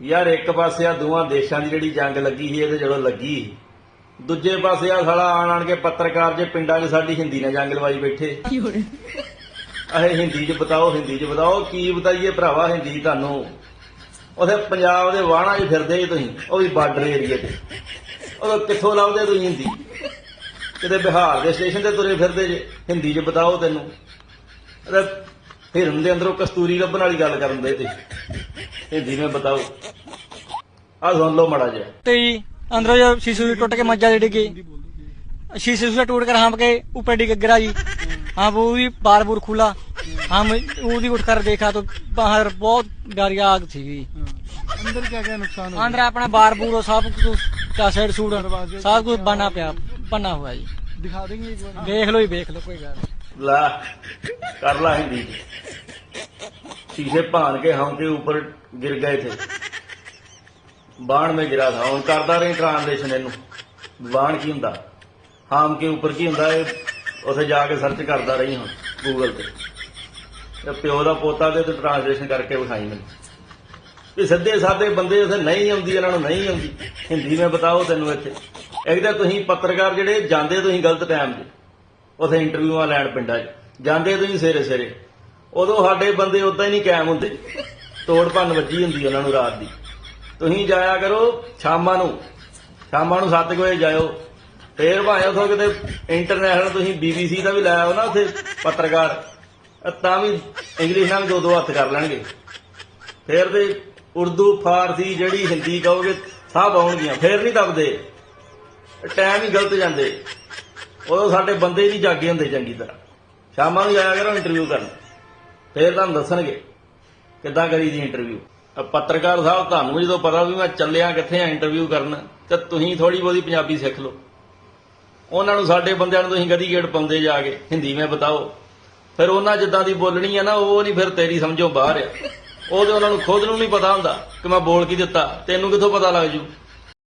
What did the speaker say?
ਯਾਰ ਇੱਕ ਪਾਸੇ ਆ ਦੋਵਾਂ ਦੇਸ਼ਾਂ ਦੀ ਜਿਹੜੀ ਜੰਗ ਲੱਗੀ ਸੀ ਇਹਦੇ ਜਦੋਂ ਲੱਗੀ ਦੂਜੇ ਪਾਸੇ ਆ ਸਾਲਾ ਆਣ ਆਣ ਕੇ ਪੱਤਰਕਾਰ ਜੇ ਪਿੰਡਾਂ 'ਚ ਸਾਡੀ ਹਿੰਦੀ ਨਾਲ ਜੰਗ ਲਵਾਈ ਬੈਠੇ। ਅਹੇ ਹਿੰਦੀ 'ਚ ਬਤਾਓ ਹਿੰਦੀ 'ਚ ਬਤਾਓ ਕੀ ਬਤਾਈਏ ਭਰਾਵਾ ਹਿੰਦੀ ਤੁਹਾਨੂੰ? ਉਥੇ ਪੰਜਾਬ ਦੇ ਵਾਹਣਾ 'ਚ ਫਿਰਦੇ ਜੀ ਤੁਸੀਂ ਉਹ ਵੀ ਬਾਰਡਰ ਏਰੀਏ ਤੇ ਉਹ ਕਿੱਥੋਂ ਲੱਭਦੇ ਤੁਸੀਂ ਹਿੰਦੀ? ਕਿਤੇ ਬਿਹਾਰ ਦੇ ਸਟੇਸ਼ਨ ਤੇ ਤੁਰੇ ਫਿਰਦੇ ਜੇ ਹਿੰਦੀ 'ਚ ਬਤਾਓ ਤੈਨੂੰ। ਅਰੇ ਹਿਰਨ ਦੇ ਅੰਦਰੋਂ ਕਸਤੂਰੀ ਲੱਭਣ ਵਾਲੀ ਗੱਲ ਕਰਨ ਦੇ ਤੇ। ਹਿੰਦੀ में बताओ ਆ ਸੁਣ ਲਓ ਮੜਾ ਜਿਹਾ तो ही अंदर जो शीशे भी टूट के मज्जा दे डिगी शीशे से टूट कर हम के ऊपर डिग गिरा जी हाँ वो भी बार बुर खुला हम वो भी उठ कर देखा तो बाहर बहुत गाड़ी आग थी अंदर क्या क्या नुकसान हो अंदर अपना बार बुर और सब कुछ का साइड सूट सब कुछ बना पिया बना हुआ जी गया? दिखा देंगे एक बार देख लो ही देख लो कोई गल नहीं। ला कर ला हिंदी शीशे भान के हम के ऊपर गिर गए थे बाण में गिरा था ਹੁਣ ਕਰਦਾ ਰਹੀ ਟ੍ਰਾਂਸਲੇਸ਼ਨ ਇਹਨੂੰ ਬਾਣ ਕੀ ਹੁੰਦਾ ਹਾਮ ਕੇ ਉੱਪਰ ਕੀ ਹੁੰਦਾ ਇਹ ਉਥੇ ਜਾ ਕੇ ਸਰਚ ਕਰਦਾ ਰਹੀ ਹੁਣ ਗੂਗਲ ਤੇ ਤੇ ਪਿਓ ਦਾ ਪੋਤਾ ਤੇ ਟ੍ਰਾਂਸਲੇਸ਼ਨ ਕਰਕੇ ਵਿਖਾਈ ਮੈਨੂੰ ਵੀ ਸਿੱਧੇ ਸਾਦੇ ਬੰਦੇ ਉਥੇ ਨਹੀਂ ਆਉਂਦੀ ਇਹਨਾਂ ਨੂੰ ਨਹੀਂ ਆਉਂਦੀ ਹਿੰਦੀ ਮੈਂ ਬਤਾਓ ਤੈਨੂੰ ਇੱਥੇ ਇੱਕ ਤਾਂ ਤੁਸੀਂ ਪੱਤਰਕਾਰ ਜਿਹੜੇ ਜਾਂਦੇ ਤੁਸੀਂ ਗਲਤ ਟਾਈਮ ਤੇ ਉਥੇ ਇੰਟਰਵਿਊਆਂ ਲੈਣ ਪਿੰਡਾਂ 'ਚ ਜਾਂਦੇ ਤੁਸੀਂ ਸਵੇਰੇ ਸਵੇਰੇ ਉਦੋਂ ਸਾਡੇ ਬੰਦੇ ਉਦਾਂ ਹੀ ਨਹੀਂ ਕਾਇਮ ਹੁੰਦੇ। ਤੋੜ ਭੰਨ ਵੱਜੀ ਹੁੰਦੀ ਉਹਨਾਂ ਨੂੰ ਰਾਤ ਦੀ। ਤੁਸੀਂ ਜਾਇਆ ਕਰੋ ਸ਼ਾਮਾਂ ਨੂੰ। ਸ਼ਾਮਾਂ ਨੂੰ 7 ਵਜੇ ਜਾਇਓ। ਫੇਰ ਭਾਵੇਂ ਉਥੋਂ ਕਿਤੇ ਇੰਟਰਨੈਸ਼ਨਲ ਤੁਸੀਂ ਬੀਬੀਸੀ ਦਾ ਵੀ ਲਾਇਆ ਹੋ ਨਾ ਉੱਥੇ ਪੱਤਰਕਾਰ। ਤਾਂ ਵੀ ਇੰਗਲਿਸ਼ ਨਾਲ ਵੀ ਦੋ ਦੋ ਹੱਥ ਕਰ ਲੈਣਗੇ। ਫੇਰ ਤੇ ਉਰਦੂ, ਫਾਰਸੀ ਜਿਹੜੀ ਹਿੰਦੀ ਕਹੋਗੇ ਸਭ ਆਉਣਗੀਆਂ। ਫੇਰ ਨਹੀਂ ਦਬਦੇ ਟਾਈਮ ਹੀ ਗਲਤ ਜਾਂਦੇ। ਉਦੋਂ ਸਾਡੇ ਬੰਦੇ ਨਹੀਂ ਜਾਗੇ ਹੁੰਦੇ ਚੰਗੀ ਤਰ੍ਹਾਂ। ਸ਼ਾਮਾਂ ਨੂੰ ਜਾਇਆ ਕਰੋ ਇੰਟਰਵਿਊ ਕਰਨ। ਫਿਰ ਤੁਹਾਨੂੰ ਦੱਸਣਗੇ ਕਿੱਦਾਂ ਕਰੀ ਦੀ ਇੰਟਰਵਿਊ ਪੱਤਰਕਾਰ ਸਾਹਿਬ, ਤੁਹਾਨੂੰ ਜਦੋਂ ਪਤਾ ਵੀ ਮੈਂ ਚੱਲਿਆ ਕਿੱਥੇ ਆ ਇੰਟਰਵਿਊ ਕਰਨ, ਤੇ ਤੁਸੀਂ ਥੋੜੀ ਬਹੁਤੀ ਪੰਜਾਬੀ ਸਿੱਖ ਲਓ। ਉਹਨਾਂ ਨੂੰ ਸਾਡੇ ਬੰਦਿਆਂ ਨੂੰ ਤੁਸੀਂ ਗਦੀ ਗੇੜ ਪਾਉਂਦੇ ਜਾ ਕੇ, ਹਿੰਦੀ ਮੈਂ ਬਤਾਓ। ਫਿਰ ਉਹਨਾਂ ਜਿੱਦਾਂ ਦੀ ਬੋਲਣੀ ਆ ਨਾ, ਉਹ ਨਹੀਂ ਫਿਰ ਤੇਰੀ ਸਮਝੋ ਬਾਹਰ ਆ। ਉਹ ਤੇ ਉਹਨਾਂ ਨੂੰ ਖੁਦ ਨੂੰ ਨਹੀਂ ਪਤਾ ਹੁੰਦਾ ਕਿ ਮੈਂ ਬੋਲ ਕੀ ਦਿੱਤਾ, ਤੈਨੂੰ ਕਿੱਥੋਂ ਪਤਾ ਲੱਗ ਜੂ?